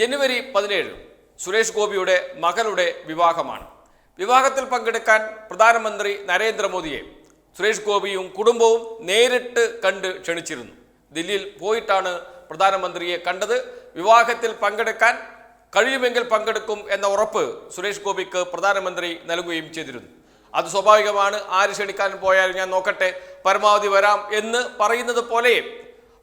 ജനുവരി പതിനേഴ് സുരേഷ് ഗോപിയുടെ മകളുടെ വിവാഹമാണ്. വിവാഹത്തിൽ പങ്കെടുക്കാൻ പ്രധാനമന്ത്രി നരേന്ദ്രമോദിയെ സുരേഷ് ഗോപിയും കുടുംബവും നേരിട്ട് കണ്ട് ക്ഷണിച്ചിരുന്നു. ദില്ലിയിൽ പോയിട്ടാണ് പ്രധാനമന്ത്രിയെ കണ്ടത്. വിവാഹത്തിൽ പങ്കെടുക്കാൻ കഴിയുമെങ്കിൽ പങ്കെടുക്കും എന്ന ഉറപ്പ് സുരേഷ് ഗോപിക്ക് പ്രധാനമന്ത്രി നൽകുകയും ചെയ്തിരുന്നു. അത് സ്വാഭാവികമാണ്. ആര് ക്ഷണിക്കാൻ പോയാലും ഞാൻ നോക്കട്ടെ പരമാവധി വരാം എന്ന് പറയുന്നത് പോലെ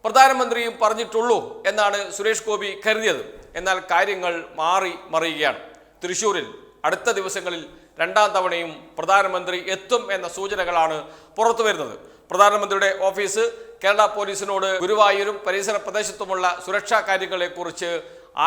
പ്രധാനമന്ത്രിയും പറഞ്ഞിട്ടുള്ളൂ എന്നാണ് സുരേഷ് ഗോപി കരുതിയത്. എന്നാൽ കാര്യങ്ങൾ മാറി മറിയുകയാണ്. തൃശൂരിൽ അടുത്ത ദിവസങ്ങളിൽ രണ്ടാം തവണയും പ്രധാനമന്ത്രി എത്തും എന്ന സൂചനകളാണ് പുറത്തു വരുന്നത്. പ്രധാനമന്ത്രിയുടെ ഓഫീസ് കേരള പോലീസിനോട് ഗുരുവായൂരും പരിസര പ്രദേശത്തുമുള്ള സുരക്ഷാ കാര്യങ്ങളെക്കുറിച്ച്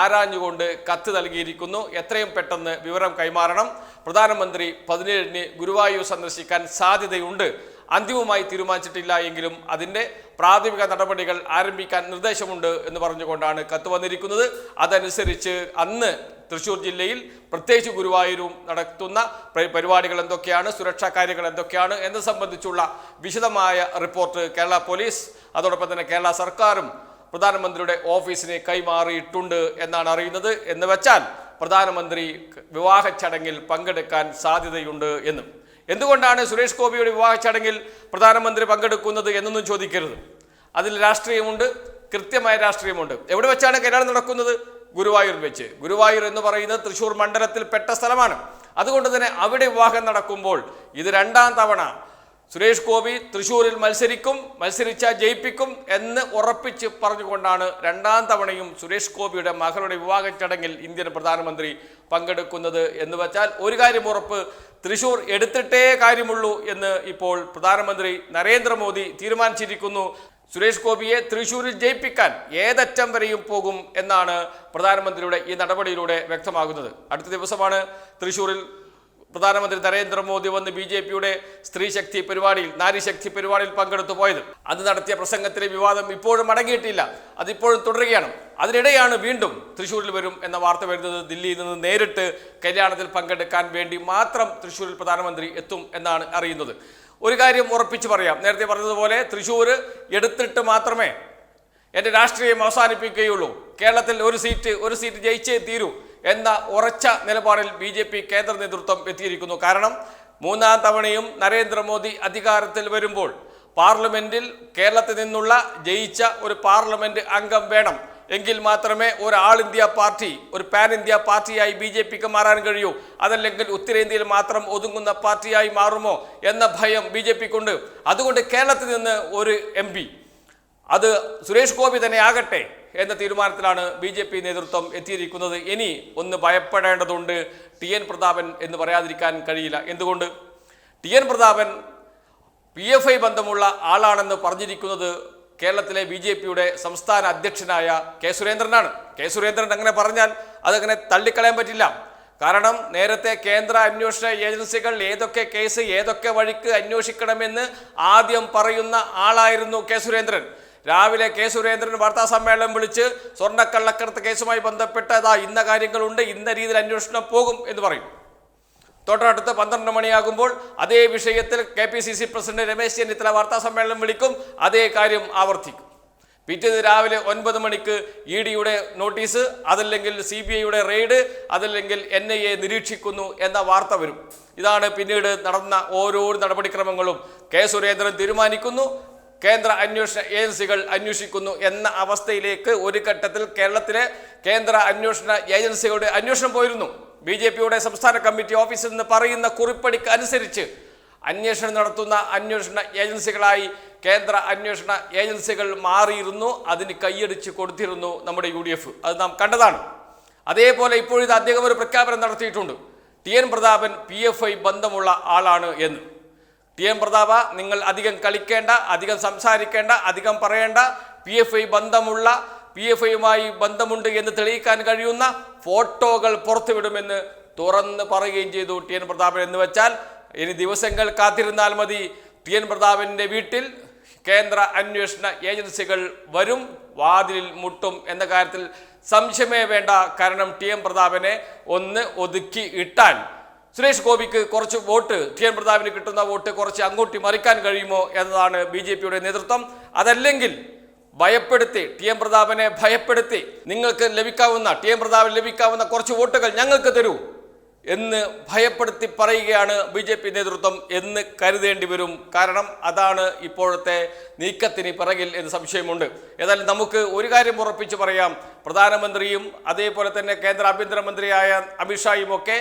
ആരാഞ്ഞുകൊണ്ട് കത്ത് നൽകിയിരിക്കുന്നു. എത്രയും പെട്ടെന്ന് വിവരം കൈമാറണം. പ്രധാനമന്ത്രി പതിനേഴിന് ഗുരുവായൂർ സന്ദർശിക്കാൻ സാധ്യതയുണ്ട് അന്തിമമായി തീരുമാനിച്ചിട്ടില്ല എങ്കിലും അതിന്റെ പ്രാഥമിക നടപടികൾ ആരംഭിക്കാൻ നിർദ്ദേശമുണ്ട് എന്ന് പറഞ്ഞുകൊണ്ടാണ് കത്ത് വന്നിരിക്കുന്നത്. അതനുസരിച്ച് അന്ന് തൃശ്ശൂർ ജില്ലയിൽ പ്രത്യേകിച്ച് ഗുരുവായൂരും നടത്തുന്ന പരിപാടികൾ എന്തൊക്കെയാണ് സുരക്ഷാ കാര്യങ്ങൾ എന്തൊക്കെയാണ് എന്ന് സംബന്ധിച്ചുള്ള വിശദമായ റിപ്പോർട്ട് കേരള പോലീസ് അതോടൊപ്പം തന്നെ കേരള സർക്കാരും പ്രധാനമന്ത്രിയുടെ ഓഫീസിന് കൈമാറിയിട്ടുണ്ട് എന്നാണ് അറിയുന്നത്. എന്ന് വെച്ചാൽ പ്രധാനമന്ത്രി വിവാഹ ചടങ്ങിൽ പങ്കെടുക്കാൻ സാധ്യതയുണ്ട് എന്നും. എന്തുകൊണ്ടാണ് സുരേഷ് ഗോപിയുടെ വിവാഹ ചടങ്ങിൽ പ്രധാനമന്ത്രി പങ്കെടുക്കുന്നത് എന്നൊന്നും ചോദിക്കരുത്. അതിൽ രാഷ്ട്രീയമുണ്ട് കൃത്യമായ രാഷ്ട്രീയമുണ്ട്. എവിടെ വെച്ചാണ് കല്യാണം നടക്കുന്നത്? ഗുരുവായൂർ വെച്ച്. ഗുരുവായൂർ എന്ന് പറയുന്നത് തൃശ്ശൂർ മണ്ഡലത്തിൽ പെട്ട സ്ഥലമാണ്. അതുകൊണ്ട് തന്നെ അവിടെ വിവാഹം നടക്കുമ്പോൾ ഇത് രണ്ടാം തവണ സുരേഷ് ഗോപി തൃശ്ശൂരിൽ മത്സരിക്കും മത്സരിച്ചാൽ ജയിപ്പിക്കും എന്ന് ഉറപ്പിച്ച് പറഞ്ഞുകൊണ്ടാണ് രണ്ടാം തവണയും സുരേഷ് ഗോപിയുടെ മകളുടെ വിവാഹ ചടങ്ങിൽ ഇന്ത്യൻ പ്രധാനമന്ത്രി പങ്കെടുക്കുന്നത് എന്ന് വെച്ചാൽ ഒരു കാര്യം ഉറപ്പ് തൃശൂർ എടുത്തിട്ടേ കാര്യമുള്ളൂ എന്ന് ഇപ്പോൾ പ്രധാനമന്ത്രി നരേന്ദ്രമോദി തീരുമാനിച്ചിരിക്കുന്നു. സുരേഷ് ഗോപിയെ തൃശൂരിൽ ജയിപ്പിക്കാൻ ഏതറ്റം വരെയും പോകും എന്നാണ് പ്രധാനമന്ത്രിയുടെ ഈ നടപടിയിലൂടെ വ്യക്തമാകുന്നത്. അടുത്ത ദിവസമാണ് തൃശൂരിൽ പ്രധാനമന്ത്രി നരേന്ദ്രമോദി വന്ന് ബി ജെ പിയുടെ സ്ത്രീ ശക്തി പരിപാടിയിൽ നാരിശക്തി പരിപാടിയിൽ പങ്കെടുത്തു പോയത്. അത് നടത്തിയ പ്രസംഗത്തിലെ വിവാദം ഇപ്പോഴും അടങ്ങിയിട്ടില്ല. അതിപ്പോഴും തുടരുകയാണ്. അതിനിടെയാണ് വീണ്ടും തൃശ്ശൂരിൽ വരും എന്ന വാർത്ത വരുന്നത് ദില്ലിയിൽ നിന്ന് നേരിട്ട് കല്യാണത്തിൽ പങ്കെടുക്കാൻ വേണ്ടി മാത്രം തൃശ്ശൂരിൽ പ്രധാനമന്ത്രി എത്തും എന്നാണ് അറിയുന്നത്. ഒരു കാര്യം ഉറപ്പിച്ചു പറയാം. നേരത്തെ പറഞ്ഞതുപോലെ തൃശ്ശൂർ എടുത്തിട്ട് മാത്രമേ എന്റെ രാഷ്ട്രീയം അവസാനിപ്പിക്കുകയുള്ളൂ. കേരളത്തിൽ ഒരു സീറ്റ് ഒരു സീറ്റ് ജയിച്ചേ തീരൂ. എന്ന ഉറച്ച നിലപാടിൽ ബി ജെ പി കേന്ദ്ര നേതൃത്വം എത്തിയിരിക്കുന്നു. കാരണം മൂന്നാം തവണയും നരേന്ദ്രമോദി അധികാരത്തിൽ വരുമ്പോൾ പാർലമെന്റിൽ കേരളത്തിൽ നിന്നുള്ള ജയിച്ച ഒരു പാർലമെന്റ് അംഗം വേണം. എങ്കിൽ മാത്രമേ ഒരു ആൾ ഇന്ത്യ പാർട്ടി ഒരു പാൻ ഇന്ത്യ പാർട്ടിയായി ബി ജെ പിക്ക് മാറാൻ കഴിയൂ. അതല്ലെങ്കിൽ ഉത്തരേന്ത്യയിൽ മാത്രം ഒതുങ്ങുന്ന പാർട്ടിയായി മാറുമോ എന്ന ഭയം ബി ജെ പിക്കുണ്ട്. അതുകൊണ്ട് കേരളത്തിൽ നിന്ന് ഒരു എം അത് സുരേഷ് ഗോപി തന്നെ ആകട്ടെ എന്ന തീരുമാനത്തിലാണ് ബി ജെ പി നേതൃത്വം എത്തിയിരിക്കുന്നത്. ഇനി ഒന്ന് ഭയപ്പെടേണ്ടതുണ്ട്. ടി എൻ പ്രതാപൻ എന്ന് പറയാതിരിക്കാൻ കഴിയില്ല. എന്തുകൊണ്ട്? T N Prathapan P F I ബന്ധമുള്ള ആളാണെന്ന് പറഞ്ഞിരിക്കുന്നത് കേരളത്തിലെ ബി ജെ പിയുടെ സംസ്ഥാന അധ്യക്ഷനായ കെ സുരേന്ദ്രനാണ്. കെ സുരേന്ദ്രൻ അങ്ങനെ പറഞ്ഞാൽ അതങ്ങനെ തള്ളിക്കളയാൻ പറ്റില്ല. കാരണം നേരത്തെ കേന്ദ്ര അന്വേഷണ ഏജൻസികൾ ഏതൊക്കെ കേസ് ഏതൊക്കെ വഴിക്ക് അന്വേഷിക്കണമെന്ന് ആദ്യം പറയുന്ന ആളായിരുന്നു കെ സുരേന്ദ്രൻ. രാവിലെ കെ സുരേന്ദ്രൻ വാർത്താ സമ്മേളനം വിളിച്ച് സ്വർണക്കള്ളക്കടത്ത് കേസുമായി ബന്ധപ്പെട്ട് അതാ ഇന്ന കാര്യങ്ങളുണ്ട് ഇന്ന രീതിയിൽ അന്വേഷണം പോകും എന്ന് പറയും. തൊട്ടടുത്ത് പന്ത്രണ്ട് മണിയാകുമ്പോൾ അതേ വിഷയത്തിൽ K P C C president Ramesh Chennithala വാർത്താ സമ്മേളനം വിളിക്കും അതേ കാര്യം ആവർത്തിക്കും. പിറ്റേന്ന് രാവിലെ ഒൻപത് മണിക്ക് ഇ ഡിയുടെ നോട്ടീസ് അതല്ലെങ്കിൽ സി ബി ഐയുടെ റെയ്ഡ് അതല്ലെങ്കിൽ എൻ ഐ എ നിരീക്ഷിക്കുന്നു എന്ന വാർത്ത വരും. ഇതാണ് പിന്നീട് നടന്ന ഓരോ നടപടിക്രമങ്ങളും. കെ സുരേന്ദ്രൻ തീരുമാനിക്കുന്നു കേന്ദ്ര അന്വേഷണ ഏജൻസികൾ അന്വേഷിക്കുന്നു എന്ന അവസ്ഥയിലേക്ക് ഒരു ഘട്ടത്തിൽ കേരളത്തിലെ കേന്ദ്ര അന്വേഷണ ഏജൻസികളുടെ അന്വേഷണം പോയിരുന്നു. ബി ജെ പിയുടെ സംസ്ഥാന കമ്മിറ്റി ഓഫീസിൽ നിന്ന് പറയുന്ന കുറിപ്പടിക്ക് അനുസരിച്ച് അന്വേഷണം നടത്തുന്ന അന്വേഷണ ഏജൻസികളായി കേന്ദ്ര അന്വേഷണ ഏജൻസികൾ മാറിയിരുന്നു അതിന് കൈയടിച്ച് കൊടുത്തിരുന്നു നമ്മുടെ യു അത് നാം കണ്ടതാണ്. അതേപോലെ ഇപ്പോഴിത് അദ്ദേഹം ഒരു പ്രഖ്യാപനം നടത്തിയിട്ടുണ്ട്. ടി എൻ പ്രതാപൻ പി ബന്ധമുള്ള ആളാണ് എന്ന്. ടി എം പ്രതാപ നിങ്ങൾ അധികം കളിക്കേണ്ട അധികം സംസാരിക്കേണ്ട അധികം പറയേണ്ട പി എഫ് ഐ ബന്ധമുള്ള പി എഫ് ഐയുമായി ബന്ധമുണ്ട് എന്ന് തെളിയിക്കാൻ കഴിയുന്ന ഫോട്ടോകൾ പുറത്തുവിടുമെന്ന് തുറന്ന് പറയുകയും ചെയ്തു ടി എൻ പ്രതാപൻ എന്ന് വെച്ചാൽ ഇനി ദിവസങ്ങൾ കാത്തിരുന്നാൽ മതി. ടി എൻ പ്രതാപന്റെ വീട്ടിൽ കേന്ദ്ര അന്വേഷണ ഏജൻസികൾ വരും വാതിലിൽ മുട്ടും എന്ന കാര്യത്തിൽ സംശയമേ വേണ്ട. കാരണം ടി എം പ്രതാപനെ ഒന്ന് ഒതുക്കി ഇട്ടാൽ സുരേഷ് ഗോപിക്ക് കുറച്ച് വോട്ട് ടി എൻ പ്രതാപിന് കിട്ടുന്ന വോട്ട് കുറച്ച് അങ്ങോട്ട് മറിക്കാൻ കഴിയുമോ എന്നതാണ് ബി ജെ പിയുടെ നേതൃത്വം. അതല്ലെങ്കിൽ ഭയപ്പെടുത്തി ടി എം പ്രതാപനെ ഭയപ്പെടുത്തി നിങ്ങൾക്ക് ലഭിക്കാവുന്ന ടി എം പ്രതാപന് ലഭിക്കാവുന്ന കുറച്ച് വോട്ടുകൾ ഞങ്ങൾക്ക് തരൂ എന്ന് ഭയപ്പെടുത്തി പറയുകയാണ് ബി ജെ പി നേതൃത്വം എന്ന് കരുതേണ്ടി വരും. കാരണം അതാണ് ഇപ്പോഴത്തെ നീക്കത്തിന് പിറകിൽ എന്ന് സംശയമുണ്ട്. ഏതായാലും നമുക്ക് ഒരു കാര്യം ഉറപ്പിച്ച് പറയാം. പ്രധാനമന്ത്രിയും അതേപോലെ തന്നെ കേന്ദ്ര ആഭ്യന്തരമന്ത്രിയായ അമിത്ഷായും ഒക്കെ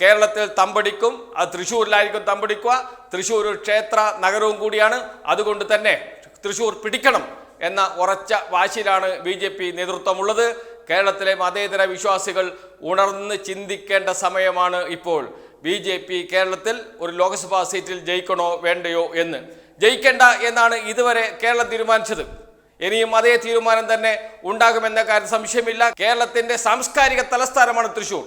കേരളത്തിൽ തമ്പടിക്കും തൃശ്ശൂരിലായിരിക്കും തമ്പടിക്കുക തൃശ്ശൂർ ക്ഷേത്ര നഗരവും കൂടിയാണ്. അതുകൊണ്ട് തന്നെ തൃശ്ശൂർ പിടിക്കണം എന്ന ഉറച്ച വാശിയിലാണ് ബി ജെ പി നേതൃത്വമുള്ളത്. കേരളത്തിലെ മതേതര വിശ്വാസികൾ ഉണർന്ന് ചിന്തിക്കേണ്ട സമയമാണ് ഇപ്പോൾ. ബി ജെ പി കേരളത്തിൽ ഒരു ലോക്സഭാ സീറ്റിൽ ജയിക്കണോ വേണ്ടയോ എന്ന്. ജയിക്കേണ്ട എന്നാണ് ഇതുവരെ കേരളം തീരുമാനിച്ചത്. ഇനിയും അതേ തീരുമാനം തന്നെ ഉണ്ടാകുമെന്ന കാര്യം സംശയമില്ല. കേരളത്തിന്റെ സാംസ്കാരിക തലസ്ഥാനമാണ് തൃശ്ശൂർ.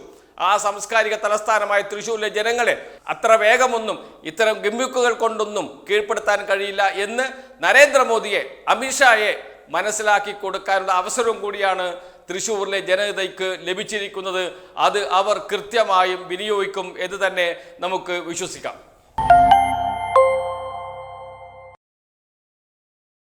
ആ സാംസ്കാരിക തലസ്ഥാനമായ തൃശ്ശൂരിലെ ജനങ്ങളെ അത്ര വേഗമൊന്നും ഇത്തരം ഗിമ്മിക്കുകൾ കൊണ്ടൊന്നും കീഴ്പ്പെടുത്താൻ കഴിയില്ല എന്ന് നരേന്ദ്രമോദിയെ അമിത്ഷായെ മനസ്സിലാക്കി കൊടുക്കാനുള്ള അവസരവും കൂടിയാണ് തൃശ്ശൂരിലെ ജനതയ്ക്ക് ലഭിച്ചിരിക്കുന്നത്. അത് അവർ കൃത്യമായും വിനിയോഗിക്കും എന്ന് തന്നെ നമുക്ക് വിശ്വസിക്കാം.